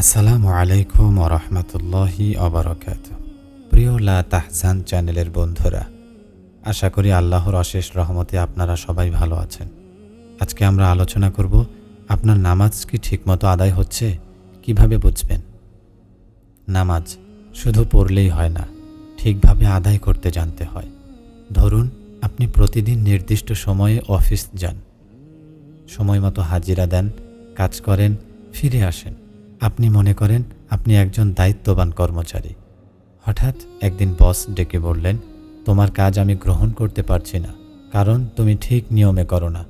আসসালামু আলাইকুম রহমতুল্লাহি অবরকাত প্রিয় লা তাহজান চ্যানেলের বন্ধুরা, আশা করি আল্লাহর অশেষ রহমতে আপনারা সবাই ভালো আছেন। আজকে আমরা আলোচনা করব, আপনার নামাজ কি ঠিকমতো আদায় হচ্ছে, কীভাবে বুঝবেন? নামাজ শুধু পড়লেই হয় না, ঠিকভাবে আদায় করতে জানতে হয়। ধরুন, আপনি প্রতিদিন নির্দিষ্ট সময়ে অফিস যান। সময় মতো হাজিরা দেন, কাজ করেন ফিরে আসেন। আপনি মনে করেন আপনি একজন দায়িত্ববান কর্মচারী। হঠাৎ একদিন বস ডেকে বললেন, তোমার কাজ আমি গ্রহণ করতে পারছি না, কারণ তুমি ঠিক নিয়মে করো না।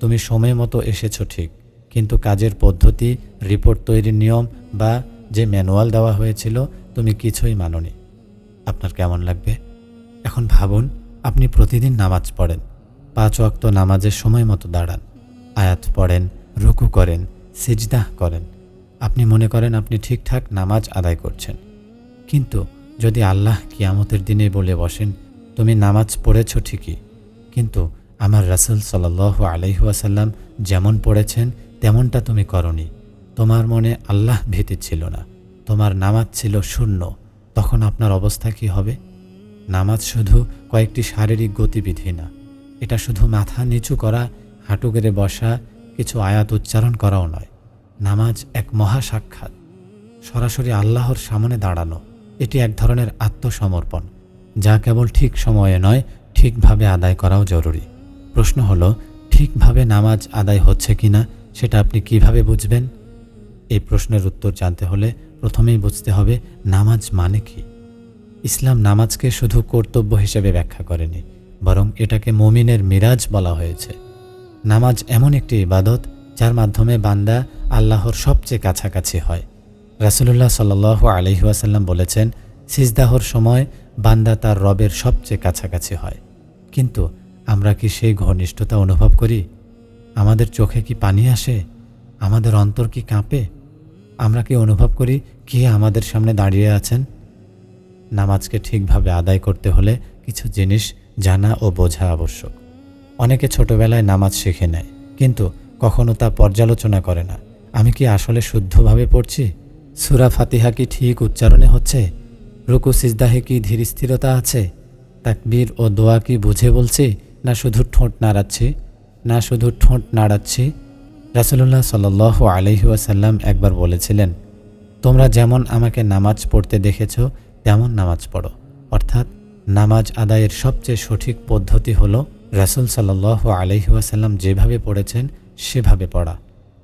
তুমি সময় মতো এসেছ ঠিক, কিন্তু কাজের পদ্ধতি, রিপোর্ট তৈরির নিয়ম বা যে ম্যানুয়াল দেওয়া হয়েছিল, তুমি কিছুই মাননি। আপনার কেমন লাগবে? এখন ভাবুন, আপনি প্রতিদিন নামাজ পড়েন। পাঁচ ওয়াক্ত নামাজের সময় মতো দাঁড়ান। আয়াত পড়েন, রুকু করেন সিজদাহ করেন। আপনি মনে করেন আপনি ঠিকঠাক নামাজ আদায় করছেন। কিন্তু যদি আল্লাহ কিয়ামতের দিনে বলে বসেন, তুমি নামাজ পড়েছ ঠিকই, কিন্তু আমার রাসুল সাল্লাহ আলহিহাসাল্লাম যেমন পড়েছেন, তেমনটা তুমি করনি। তোমার মনে আল্লাহ ভীতি ছিল না। তোমার নামাজ ছিল শূন্য। তখন আপনার অবস্থা কি হবে? নামাজ শুধু কয়েকটি শারীরিক গতিবিধি না, এটা শুধু মাথা নিচু করা, হাঁটু গেড়ে বসা কিছু আয়াত উচ্চারণ করাও নয়, নামাজ এক মহা সাক্ষাৎ সরাসরি আল্লাহর সামনে দাঁড়ানো, এটি এক ধরনের আত্মসমর্পণ, যা কেবল ঠিক সময়ে নয়, ঠিকভাবে আদায় করাও জরুরি। প্রশ্ন হলো, ঠিকভাবে নামাজ আদায় হচ্ছে কিনা, সেটা আপনি কীভাবে বুঝবেন? এই প্রশ্নের উত্তর জানতে হলে প্রথমেই বুঝতে হবে, নামাজ মানে কি? ইসলাম নামাজকে শুধু কর্তব্য হিসেবে ব্যাখ্যা করেনি, বরং এটাকে মমিনের মিরাজ বলা হয়েছে। নামাজ এমন একটি ইবাদত যার মাধ্যমে বান্দা আল্লাহর সবচেয়ে কাছাকাছি হয়। রাসুলুল্লাহ সাল আলহিহাসাল্লাম বলেছেন, সিজদাহর সময় বান্দা তার রবের সবচেয়ে কাছাকাছি হয়। কিন্তু আমরা কি সেই ঘনিষ্ঠতা অনুভব করি? আমাদের চোখে কি পানি আসে? আমাদের অন্তর কি কাঁপে? আমরা কি অনুভব করি কে আমাদের সামনে দাঁড়িয়ে আছেন? নামাজকে ঠিকভাবে আদায় করতে হলে কিছু জিনিস জানা ও বোঝা আবশ্যক। অনেকে ছোটবেলায় নামাজ শিখে নেয়, কিন্তু কখনো তা পর্যালোচনা করে না। আমি কি আসলে শুদ্ধভাবে পড়ছি? সুরা ফাতিহা কি ঠিক উচ্চারণে হচ্ছে? রুকু, সিজদাহে কি ধীর স্থিরতা আছে? তাকবীর ও দোয়া কি বুঝে বলছি, না শুধু ঠোঁট নাড়াচ্ছি? না শুধু ঠোঁট নাড়াচ্ছি? রাসুল্লাহ সাল আলহিউসাল্লাম একবার বলেছিলেন, তোমরা যেমন আমাকে নামাজ পড়তে দেখেছ, তেমন নামাজ পড়ো। অর্থাৎ নামাজ আদায়ের সবচেয়ে সঠিক পদ্ধতি হল রাসুল সাল্লাহ আলহিউসাল্লাম যেভাবে পড়েছেন, সেভাবে পড়া।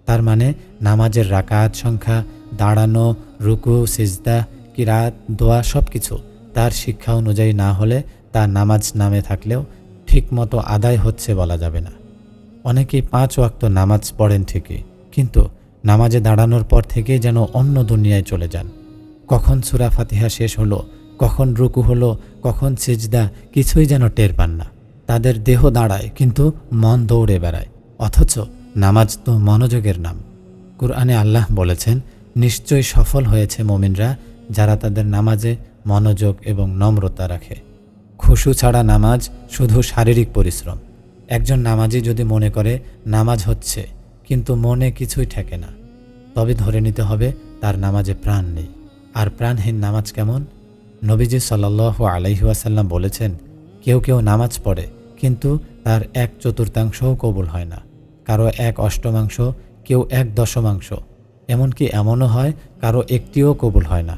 তার মানে নামাজের রাকাত সংখ্যা, দাঁড়ানো, রুকু, সিজদা, কিরাত, দোয়া সব কিছু তার শিক্ষা অনুযায়ী না হলে তা নামাজ নামে থাকলেও ঠিকমতো আদায় হচ্ছে বলা যাবে না। অনেকেই পাঁচ ওয়াক্ত নামাজ পড়েন ঠিকই, কিন্তু নামাজে দাঁড়ানোর পর থেকেই যেন অন্য দুনিয়ায় চলে যান। কখন সুরা ফাতিহা শেষ হলো, কখন রুকু হলো, কখন সিজদা কিছুই যেন টের পান না। তাদের দেহ দাঁড়ায়, কিন্তু মন দৌড়ে বেড়ায়, অথচ নামাজ তো মনোযোগের নাম। কুরআনে আল্লাহ বলেছেন, নিশ্চয়ই সফল হয়েছে মোমিনরা যারা তাদের নামাজে মনোযোগ এবং নম্রতা রাখে। খুশু ছাড়া নামাজ শুধু শারীরিক পরিশ্রম। একজন নামাজি যদি মনে করে, নামাজ হচ্ছে, কিন্তু মনে কিছুই ঠেকে না, তবে ধরে নিতে হবে তার নামাজে প্রাণ নেই। আর প্রাণহীন নামাজ কেমন? নবীজি সাল্লাহ আলাইহুয়াসাল্লাম বলেছেন, কেউ কেউ নামাজ পড়ে কিন্তু তার এক চতুর্থাংশও কবুল হয় না। কারও এক অষ্টমাংশ, কেউ এক দশমাংশ। এমনকি এমনও হয়, কারও একটিও কবুল হয় না।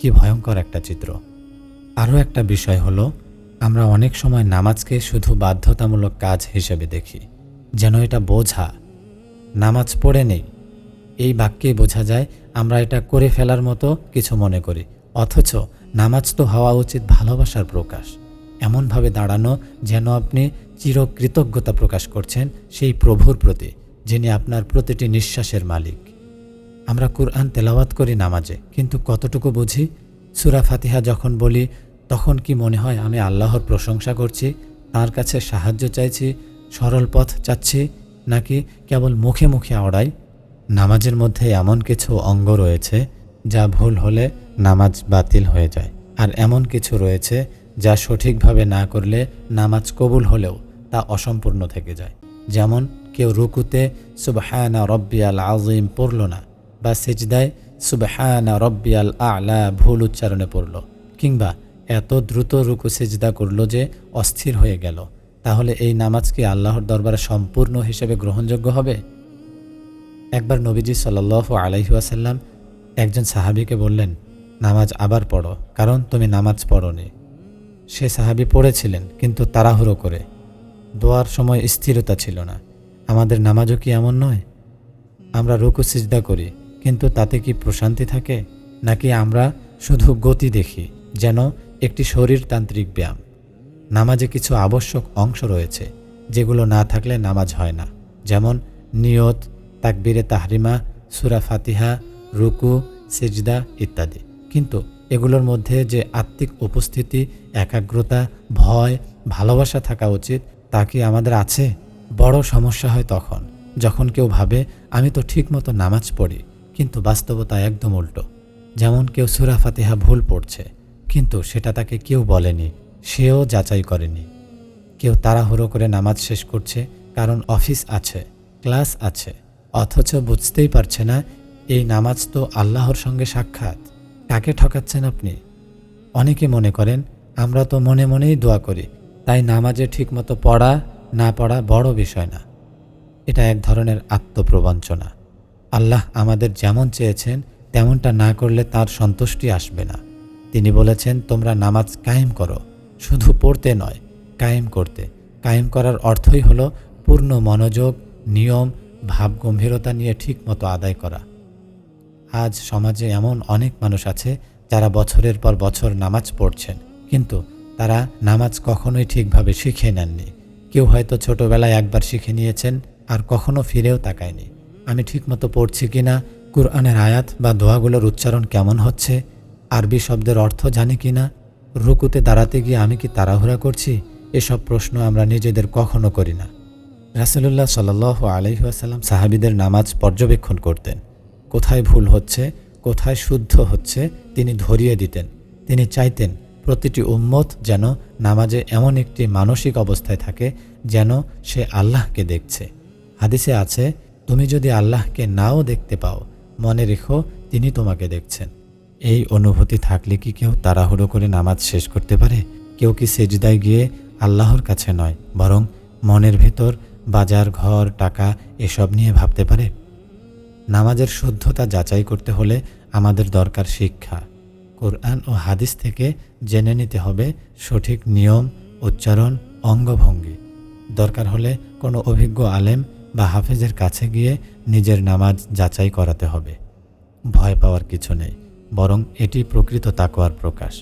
কি ভয়ঙ্কর একটা চিত্র। আরও একটা বিষয় হলো, আমরা অনেক সময় নামাজকে শুধু বাধ্যতামূলক কাজ হিসেবে দেখি, যেন এটা বোঝা। নামাজ পড়ে নেই। এই বাক্যেই বোঝা যায়, আমরা এটা করে ফেলার মতো কিছু মনে করি। অথচ নামাজ তো হওয়া উচিত ভালোবাসার প্রকাশ। এমনভাবে দাঁড়ানো যেন আপনি চিরকৃতজ্ঞতা প্রকাশ করছেন সেই প্রভুর প্রতি, যিনি আপনার প্রতিটি নিঃশ্বাসের মালিক। আমরা কুরআন তেলাওয়াত করি নামাজে, কিন্তু কতটুকু বুঝি? সুরা ফাতিহা যখন বলি, তখন কি মনে হয় আমি আল্লাহর প্রশংসা করছি, তার কাছে সাহায্য চাইছি, সরল পথ চাচ্ছি, নাকি কেবল মুখে মুখে আওড়াই নামাজের মধ্যে এমন কিছু অঙ্গ রয়েছে, যা ভুল হলে নামাজ বাতিল হয়ে যায়, আর এমন কিছু রয়েছে যা সঠিকভাবে না করলে নামাজ কবুল হলেও তা অসম্পূর্ণ থেকে যায়। যেমন, কেউ রুকুতে সুবহানা রব্বি আল আজিম পড়ল না বা সেজদায় সুবহানা রব্বিয়াল আলা ভুল উচ্চারণে পড়ল কিংবা এত দ্রুত রুকু সেজদা করল যে অস্থির হয়ে গেল। তাহলে এই নামাজ কি আল্লাহর দরবারে সম্পূর্ণ হিসেবে গ্রহণযোগ্য হবে? একবার নবীজি সাল্ল আলাইহাসাল্লাম একজন সাহাবিকে বললেন, নামাজ আবার পড়ো, কারণ তুমি নামাজ পড়নি। সে সাহাবি পড়েছিলেন, কিন্তু তাড়াহুড়ো করে। দোয়ার সময় স্থিরতা ছিল না। আমাদের নামাজও কি এমন নয়? আমরা রুকু, সিজদা করি, কিন্তু তাতে কি প্রশান্তি থাকে? নাকি আমরা শুধু গতি দেখি, যেন একটি শরীরতান্ত্রিক ব্যায়াম? নামাজে কিছু আবশ্যক অংশ রয়েছে, যেগুলো না থাকলে নামাজ হয় না। যেমন নিয়ত, তাকবিরে তাহরিমা, সুরা ফাতিহা, রুকু, সিজদা ইত্যাদি। কিন্তু এগুলোর মধ্যে যে আত্মিক উপস্থিতি, একাগ্রতা, ভয়, ভালোবাসা থাকা উচিত, তা কি আমাদের আছে? বড় সমস্যা হয় তখন, যখন কেউ ভাবে, আমি তো ঠিকমতো নামাজ পড়ি। কিন্তু বাস্তবতা একদম উল্টো। যেমন কেউ সুরা ফাতিহা ভুল পড়ছে, কিন্তু সেটা তাকে কেউ বলেনি, সেও যাচাই করেনি। কেউ তাড়াহুড়ো করে নামাজ শেষ করছে, কারণ অফিস আছে, ক্লাস আছে, অথচ বুঝতেই পারছে না, এই নামাজ তো আল্লাহর সঙ্গে সাক্ষাৎ। কাকে ঠকাচ্ছেন আপনি। অনেকে মনে করেন, আমরা তো মনে মনেই দোয়া করি, তাই নামাজে ঠিকমতো পড়া, না পড়া বড় বিষয় না। এটা এক ধরনের আত্মপ্রবঞ্চনা। আল্লাহ আমাদের যেমন চেয়েছেন, তেমনটা না করলে তার সন্তুষ্টি আসবে না। তিনি বলেছেন, তোমরা নামাজ কায়েম করো। শুধু পড়তে নয়, কায়েম করতে। কায়েম করার অর্থই হলো পূর্ণ মনোযোগ, নিয়ম ভাব গম্ভীরতা নিয়ে ঠিকমতো আদায় করা। আজ সমাজে এমন অনেক মানুষ আছে যারা বছরের পর বছর নামাজ পড়ছেন। কিন্তু তারা নামাজ কখনোই ঠিকভাবে শিখে নেননি। কেউ হয়তো ছোটবেলায় একবার শিখে নিয়েছেন, আর কখনো ফিরেও তাকায়নি। আমি ঠিকমতো পড়ছি কিনা, কুরআনের আয়াত বা দোয়াগুলোর উচ্চারণ কেমন হচ্ছে, আরবি শব্দের অর্থ জানি কি না রুকুতে দাঁড়াতে গিয়ে আমি কি তাড়াহুড়া করছি, এসব প্রশ্ন আমরা নিজেদের কখনো করি না। রাসুলুল্লাহ সাল আলহিহাসাল্লাম সাহাবিদের নামাজ পর্যবেক্ষণ করতেন। কোথায় ভুল হচ্ছে, কোথায় শুদ্ধ হচ্ছে, তিনি ধরিয়ে দিতেন। তিনি চাইতেন প্রতিটি উম্মত যেন নামাজে এমন একটি মানসিক অবস্থায় থাকে যেন সে আল্লাহকে দেখছে। হাদিসে আছে, তুমি যদি আল্লাহকে নাও দেখতে পাও, মনে রেখো তিনি তোমাকে দেখছেন। এই অনুভূতি থাকলে কি কেউ তাড়াহুড়ো করে নামাজ শেষ করতে পারে? কেউ কি সেজদায় গিয়ে আল্লাহর কাছে নয়, বরং মনের ভেতর বাজার, ঘর, টাকা এসব নিয়ে ভাবতে পারে? নামাজের শুদ্ধতা যাচাই করতে হলে আমাদের দরকার শিক্ষা। কোরআন ও হাদিস থেকে জেনে নিতে হবে সঠিক নিয়ম, উচ্চারণ, অঙ্গভঙ্গি। দরকার হলে কোনো অভিজ্ঞ আলেম বা হাফেজের কাছে গিয়ে নিজের নামাজ যাচাই করাতে হবে। ভয় পাওয়ার কিছু নেই, বরং এটি প্রকৃত তাকোয়ার প্রকাশ।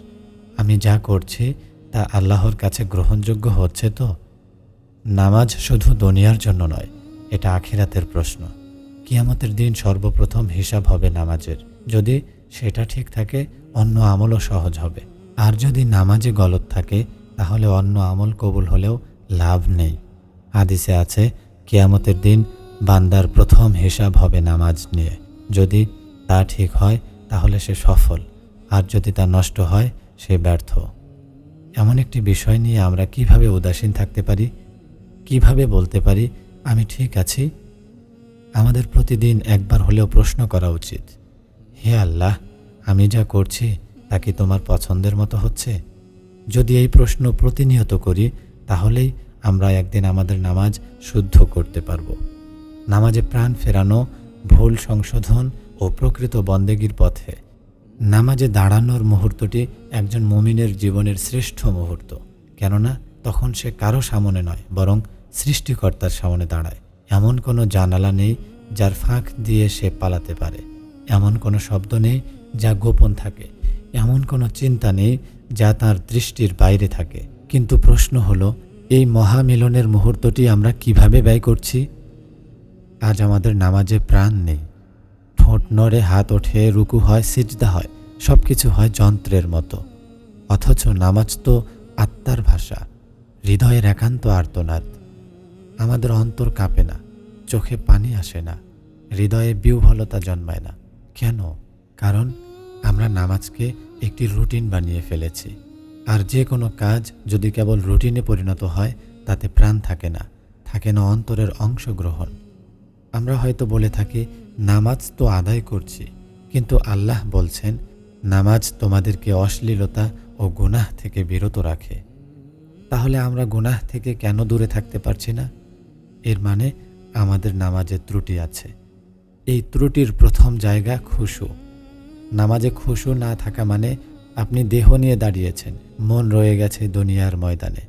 আমি যা করছি, তা আল্লাহর কাছে গ্রহণযোগ্য হচ্ছে তো? নামাজ শুধু দুনিয়ার জন্য নয়, এটা আখিরাতের প্রশ্ন। কিয়ামতের দিন সর্বপ্রথম হিসাব হবে নামাজের। যদি সেটা ঠিক থাকে, অন্য আমলও সহজ হবে। আর যদি নামাজে গলত থাকে, তাহলে অন্য আমল কবুল হলেও লাভ নেই। হাদিসে আছে, কিয়ামতের দিন বান্দার প্রথম হিসাব হবে নামাজ নিয়ে। যদি তা ঠিক হয়, তাহলে সে সফল। আর যদি তা নষ্ট হয়, সে ব্যর্থ। এমন একটি বিষয় নিয়ে আমরা কীভাবে উদাসীন থাকতে পারি, কীভাবে বলতে পারি, আমি ঠিক আছি আমাদের প্রতিদিন একবার হলেও প্রশ্ন করা উচিত, হে আল্লাহ, আমি যা করছি তা কি তোমার পছন্দের মতো হচ্ছে? যদি এই প্রশ্ন প্রতিনিয়ত করি, তাহলেই আমরা একদিন আমাদের নামাজ শুদ্ধ করতে পারব। নামাজে প্রাণ ফেরানো, ভুল সংশোধন ও প্রকৃত বন্দেগীর পথে। নামাজে দাঁড়ানোর মুহূর্তটি একজন মুমিনের জীবনের শ্রেষ্ঠ মুহূর্ত, কেননা তখন সে কারও সামনে নয়, বরং সৃষ্টিকর্তার সামনে দাঁড়ায়। এমন কোনো জানালা নেই যার ফাঁক দিয়ে সে পালাতে পারে। এমন কোনো শব্দ নেই যা গোপন থাকে। এমন কোনো চিন্তা নেই যা তার দৃষ্টির বাইরে থাকে। কিন্তু প্রশ্ন হলো, এই মহামিলনের মুহূর্তটি আমরা কীভাবে ব্যয় করছি? আজ আমাদের নামাজে প্রাণ নেই। ঠোঁট নড়ে হাত ওঠে, রুকু হয়, সিজদা হয় সব কিছু হয় যন্ত্রের মতো। অথচ নামাজ তো আত্মার ভাষা। হৃদয়ের একান্ত আর্তনাদ। আমাদের অন্তর কাঁপে না, চোখে পানি আসে না, হৃদয়ে বিহ্বলতা জন্মায় না। কেন? কারণ আমরা নামাজকে একটি রুটিন বানিয়ে ফেলেছি। আর যে কোনো কাজ যদি কেবল রুটিনে পরিণত হয়, তাতে প্রাণ থাকে না থাকে না অন্তরের অংশগ্রহণ। আমরা হয়তো বলে থাকি, নামাজ তো আদায় করছি। কিন্তু আল্লাহ বলছেন, নামাজ তোমাদেরকে অশ্লীলতা ও গুনাহ থেকে বিরত রাখে। তাহলে আমরা গুনাহ থেকে কেন দূরে থাকতে পারছি না? এর মানে আমাদের নামাজে ত্রুটি আছে। এই ত্রুটির প্রথম জায়গা খুশু। নামাজে খুশু না থাকা মানে আপনি দেহ নিয়ে দাঁড়িয়েছেন, মন রয়ে গেছে দুনিয়ার ময়দানে।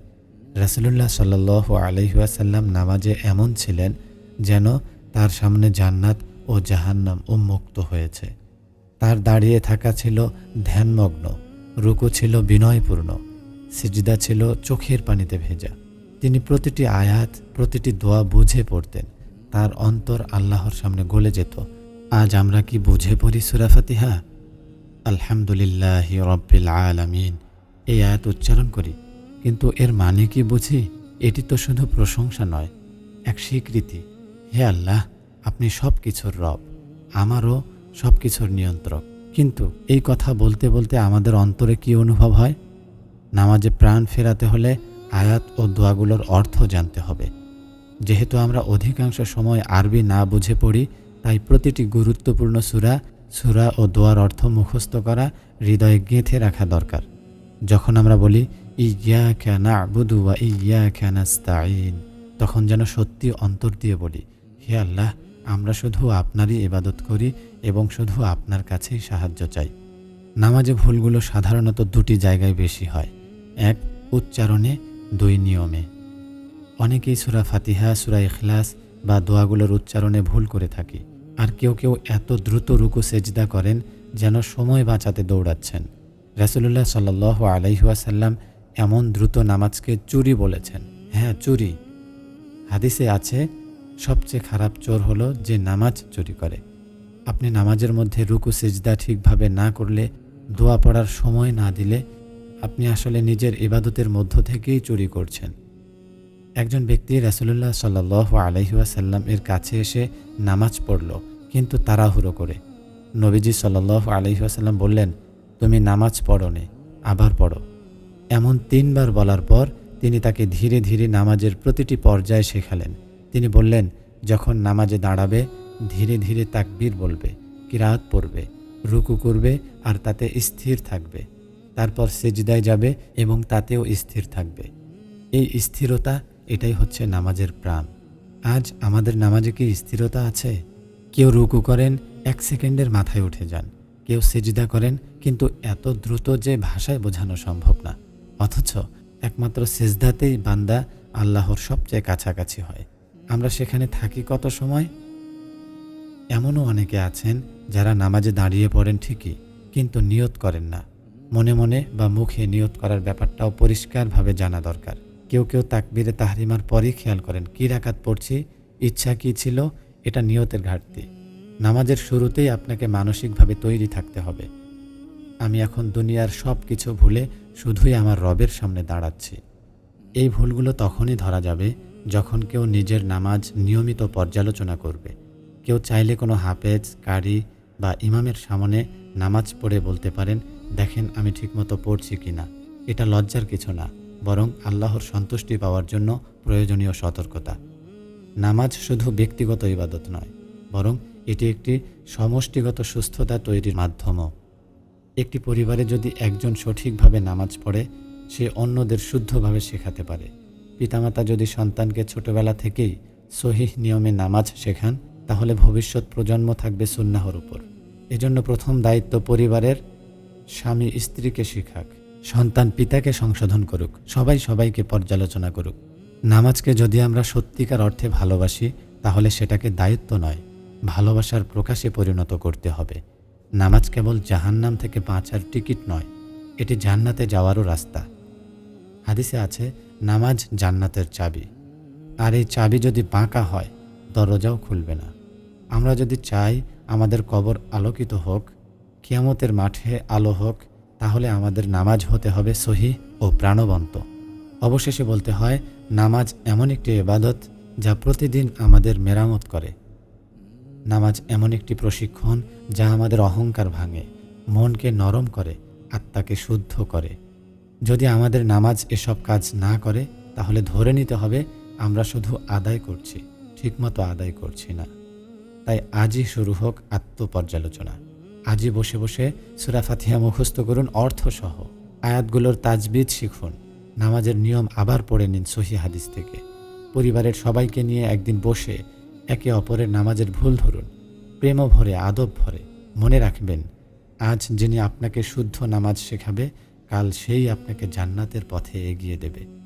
রাসুলুল্লাহ সাল্লাহ আলহিহাসাল্লাম নামাজে এমন ছিলেন যেন তার সামনে জান্নাত ও জাহান্নাম উন্মুক্ত হয়েছে। তার দাঁড়িয়ে থাকা ছিল ধ্যানমগ্ন, রুকু ছিল বিনয়পূর্ণ, সিজদা ছিল চোখের পানিতে ভেজা। তিনি প্রতিটি আয়াত, প্রতিটি দোয়া বুঝে পড়তেন। তার অন্তর আল্লাহর সামনে গলে যেত। আজ আমরা কি বুঝে পড়ি সুরা ফাতিহা? আলহামদুলিল্লাহ রব্বিল আলামিন। এই আয়াত উচ্চারণ করি। কিন্তু এর মানে কি বুঝি? এটি তো শুধু প্রশংসা নয়, এক স্বীকৃতি। হে আল্লাহ, আপনি সব কিছুর রব, আমারও সব কিছুর নিয়ন্ত্রক। কিন্তু এই কথা বলতে বলতে আমাদের অন্তরে কি অনুভব হয়? নামাজে প্রাণ ফেরাতে হলে আয়াত ও দোয়াগুলোর অর্থ জানতে হবে। যেহেতু আমরা অধিকাংশ সময় আরবি না বুঝে পড়ি, তাই প্রতিটি গুরুত্বপূর্ণ সুরা সুরা ও দোয়ার অর্থ মুখস্থ করা হৃদয়ে গেঁথে রাখা দরকার। যখন আমরা বলি ইয়া খ্যানা আবুদু বা ইয়া খ্যানাস্তাইন তখন যেন সত্যি অন্তর দিয়ে বলি, হে আল্লাহ, আমরা শুধু আপনারই ইবাদত করি এবং শুধু আপনার কাছেই সাহায্য চাই। নামাজে ভুলগুলো সাধারণত দুটি জায়গায় বেশি হয়। এক, উচ্চারণে দুই নিয়মে। অনেকেই সুরা ফাতিহা, সুরা ইখলাস বা দোয়াগুলোর উচ্চারণে ভুল করে থাকি। আর কেউ কেউ এত দ্রুত রুকু, সেজদা করেন যেন সময় বাঁচাতে দৌড়াচ্ছেন। রাসুলুল্লাহ সাল্লাহ আলাইহুয়াসাল্লাম এমন দ্রুত নামাজকে চুরি বলেছেন। হ্যাঁ চুরি। হাদিসে আছে, সবচেয়ে খারাপ চোর হলো যে নামাজ চুরি করে। আপনি নামাজের মধ্যে রুকু, সেজদা ঠিকভাবে না করলে, দোয়া পড়ার সময় না দিলে আপনি আসলে নিজের ইবাদতের মধ্য থেকেই চুরি করছেন। একজন ব্যক্তি রাসুলুল্লাহ সাল্লাহ আলহিউসাল্লাম এর কাছে এসে নামাজ পড়ল, কিন্তু তাড়াহুড়ো করে। নবীজি সাল্লাহ আলহিউসাল্লাম বললেন, তুমি নামাজ পড়ো নে আবার পড়ো। এমন তিনবার বলার পর তিনি তাকে ধীরে ধীরে নামাজের প্রতিটি পর্যায়ে শেখালেন। তিনি বললেন, যখন নামাজে দাঁড়াবে, ধীরে ধীরে তাকবীর বলবে, কিরাত পড়বে, রুকু করবে, আর তাতে স্থির থাকবে। তারপর সেজদায় যাবে এবং তাতেও স্থির থাকবে। এই স্থিরতা, এটাই হচ্ছে নামাজের প্রাণ। আজ আমাদের নামাজে কি স্থিরতা আছে? কেউ রুকু করেন, এক সেকেন্ডের মাথায় উঠে যান। কেউ সেজদা করেন, কিন্তু এত দ্রুত যে ভাষায় বোঝানো সম্ভব না। অথচ একমাত্র সেজদাতেই বান্দা আল্লাহর সবচেয়ে কাছাকাছি হয়। আমরা সেখানে থাকি কত সময়? এমনও অনেকে আছেন যারা নামাজে দাঁড়িয়ে পড়েন ঠিকই, কিন্তু নিয়ত করেন না। মনে মনে বা মুখে নিয়ত করার ব্যাপারটাও পরিষ্কারভাবে জানা দরকার। কেউ কেউ তাকবিরে তাহরিমার পরই খেয়াল করেন, কী রাকাত পড়ছি? ইচ্ছা কী ছিল? এটা নিয়তের ঘাটতি। নামাজের শুরুতেই আপনাকে মানসিকভাবে তৈরি থাকতে হবে। আমি এখন দুনিয়ার সব কিছু ভুলে শুধুই আমার রবের সামনে দাঁড়াচ্ছি। এই ভুলগুলো তখনই ধরা যাবে যখন কেউ নিজের নামাজ নিয়মিত পর্যালোচনা করবে। কেউ চাইলে কোনো হাফেজ, কারি বা ইমামের সামনে নামাজ পড়ে বলতে পারেন দেখেন আমি ঠিকমতো পড়ছি কি না এটা লজ্জার কিছু না, বরং আল্লাহর সন্তুষ্টি পাওয়ার জন্য প্রয়োজনীয় সতর্কতা। নামাজ শুধু ব্যক্তিগত ইবাদত নয়, বরং এটি একটি সমষ্টিগত সুস্থতা তৈরির মাধ্যমও। একটি পরিবারে যদি একজন সঠিকভাবে নামাজ পড়ে, সে অন্যদের শুদ্ধভাবে শেখাতে পারে। পিতামাতা যদি সন্তানকে ছোটবেলা থেকেই সহিহ নিয়মে নামাজ শেখান, তাহলে ভবিষ্যৎ প্রজন্ম থাকবে সুন্নাহর উপর। এজন্য প্রথম দায়িত্ব পরিবারের স্বামী স্ত্রীকে শিখাক, সন্তান পিতাকে সংশোধন করুক, সবাই সবাইকে পর্যালোচনা করুক। নামাজকে যদি আমরা সত্যিকার অর্থে ভালোবাসি, তাহলে সেটাকে দায়িত্ব নয়, ভালোবাসার প্রকাশে পরিণত করতে হবে। নামাজ কেবল জাহান্নাম থেকে বাঁচার টিকিট নয়, এটি জান্নাতে যাওয়ারও রাস্তা। হাদিসে আছে, নামাজ জান্নাতের চাবি। আর এই চাবি যদি বাঁকা হয়, দরজাও খুলবে না। আমরা যদি চাই আমাদের কবর আলোকিত হোক কিয়ামতের মাঠে আলো হোক, তাহলে আমাদের নামাজ হতে হবে সহি ও প্রাণবন্ত। অবশেষে বলতে হয়, নামাজ এমন একটি এবাদত যা প্রতিদিন আমাদের মেরামত করে। নামাজ এমন একটি প্রশিক্ষণ যা আমাদের অহংকার ভাঙে, মনকে নরম করে, আত্মাকে শুদ্ধ করে। যদি আমাদের নামাজ এসব কাজ না করে, তাহলে ধরে নিতে হবে আমরা শুধু আদায় করছি, ঠিকমতো আদায় করছি না। তাই আজই শুরু হোক আত্মপর্যালোচনা। আজই বসে বসে সুরা ফাতিহা মুখস্থ করুন অর্থসহ। আয়াতগুলোর তাজবিদ শিখুন। নামাজের নিয়ম আবার পড়ে নিন সহি হাদিস থেকে। পরিবারের সবাইকে নিয়ে একদিন বসে একে অপরের নামাজের ভুল ধরুন। প্রেম ভরে, আদব ভরে। মনে রাখবেন, আজ যিনি আপনাকে শুদ্ধ নামাজ শেখাবে, কাল সেই আপনাকে জান্নাতের পথে এগিয়ে দেবে।